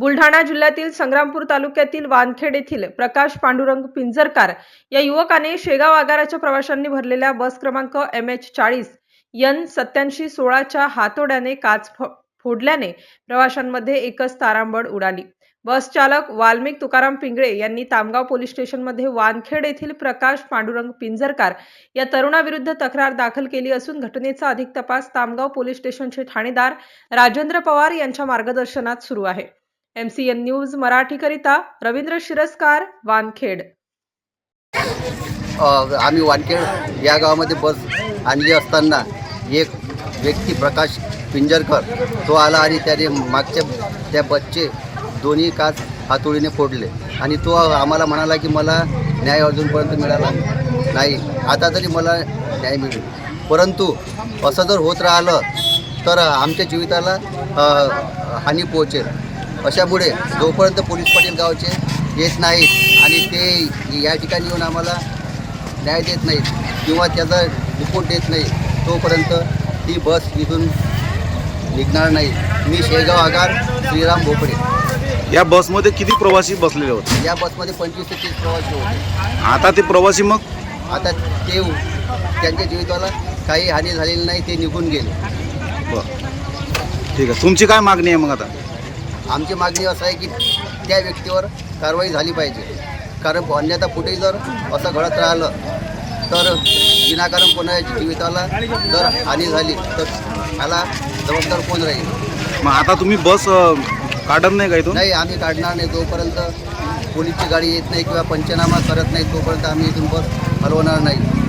बुलढाणा जिल्ह्यातील संग्रामपूर तालुक्यातील वानखेड येथील प्रकाश पांडुरंग पिंजरकार या युवकाने शेगाव आगाराच्या प्रवाशांनी भरलेल्या बस क्रमांक एम एच चाळीस यन सत्याऐंशी सोळाच्या हातोड्याने काच फोडल्याने प्रवाशांमध्ये एकच तारांबळ उडाली. बस चालक वाल्मिक तुकाराम पिंगळे यांनी तामगाव पोलीस स्टेशनमध्ये वानखेड येथील प्रकाश पांडुरंग पिंजरकार या तरुणाविरुद्ध तक्रार दाखल केली असून घटनेचा अधिक तपास तामगाव पोलीस स्टेशनचे ठाणेदार राजेंद्र पवार यांच्या मार्गदर्शनात सुरू आहे. एम सी एन न्यूज मराठीकरिता रवींद्र शिरस्कार वानखेड. आम्ही वानखेड या गावामध्ये बस आणली असताना एक व्यक्ती प्रकाश पिंजरकर तो आला आणि त्याने मागच्या त्या बसचे दोन्ही काच हातोडीने फोडले. आणि तो आम्हाला म्हणाला की मला न्याय अजूनपर्यंत मिळाला नाही. आता तरी मला न्याय मिळेल. परंतु असं जर होत राहिलं तर आमच्या जीविताला हानी पोहोचेल. अशामुळे जोपर्यंत पोलीस पाटील गावचे येत नाहीत आणि ते या ठिकाणी येऊन आम्हाला न्याय देत नाहीत किंवा त्याचा रिपोर्ट देत नाही तोपर्यंत ती बस इथून निघणार नाही. मी शेगाव आगार श्रीराम भोपडे या बसमध्ये किती प्रवासी बसलेले होते? या बसमध्ये पंचवीस ते तीस प्रवासी होते. आता ते प्रवासी मग? आता ते त्यांच्या जीविताला काही हानी झालेली नाही ते निघून गेले. बरं. ठीक आहे. तुमची काय मागणी आहे मग आता? आमची मागणी असं आहे की त्या व्यक्तीवर कारवाई झाली पाहिजे. कारण अन्यथा पुढे जर असं घडत राहिलं तर विनाकारण कोणाच्या जीविताला जर हानी झाली तर त्याला जबाबदार कोण राहील? मग आता तुम्ही बस काढत नाही का इथून? नाही आम्ही काढणार नाही जोपर्यंत पोलीसची गाडी येत नाही किंवा पंचनामा करत नाही तोपर्यंत आम्ही इथून बस हलवणार नाही.